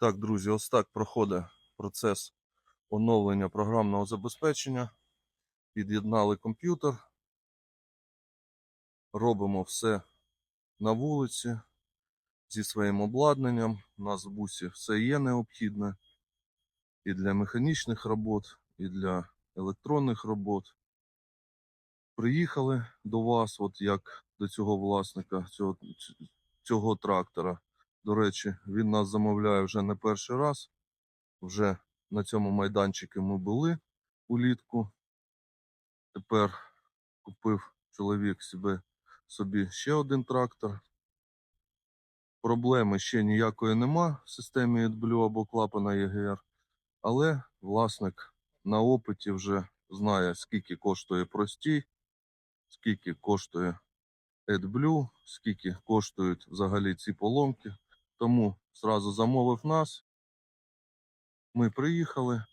Так, друзі, ось так проходить процес оновлення програмного забезпечення. Під'єднали комп'ютер. Робимо все на вулиці зі своїм обладнанням. У нас в бусі все є необхідне і для механічних робот, і для електронних робот. Приїхали до вас, от як до цього власника цього, цього трактора. До речі, він нас замовляє вже не перший раз. Вже на цьому майданчику ми були улітку. Тепер купив чоловік собі, собі ще один трактор. Проблеми ще ніякої нема в системі AdBlue або клапана EGR, але власник на опиті вже знає, скільки коштує простій, скільки коштує AdBlue, скільки коштують взагалі ці поломки. Тому зразу замовив нас. Ми приїхали.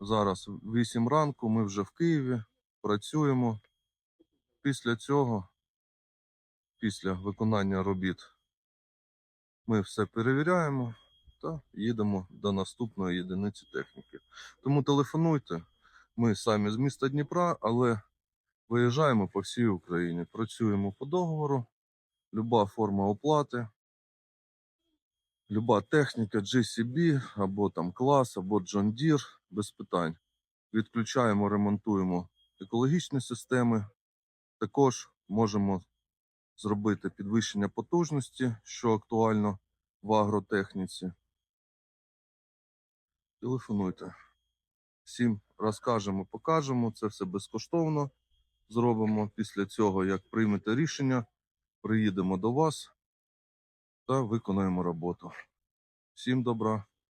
Зараз 8 ранку, ми вже в Києві, працюємо. Після цього, після виконання робіт, ми все перевіряємо та їдемо до наступної єдиниці техніки. Тому телефонуйте. Ми самі з міста Дніпра, але виїжджаємо по всій Україні. Працюємо по договору, люба форма оплати. Люба техніка GCB, або там клас, або John Deere, без питань. Відключаємо, ремонтуємо екологічні системи. Також можемо зробити підвищення потужності, що актуально в агротехніці. Телефонуйте. Всім розкажемо, покажемо. Це все безкоштовно зробимо. Після цього, як приймете рішення, приїдемо до вас та виконаємо роботу. Всім добра.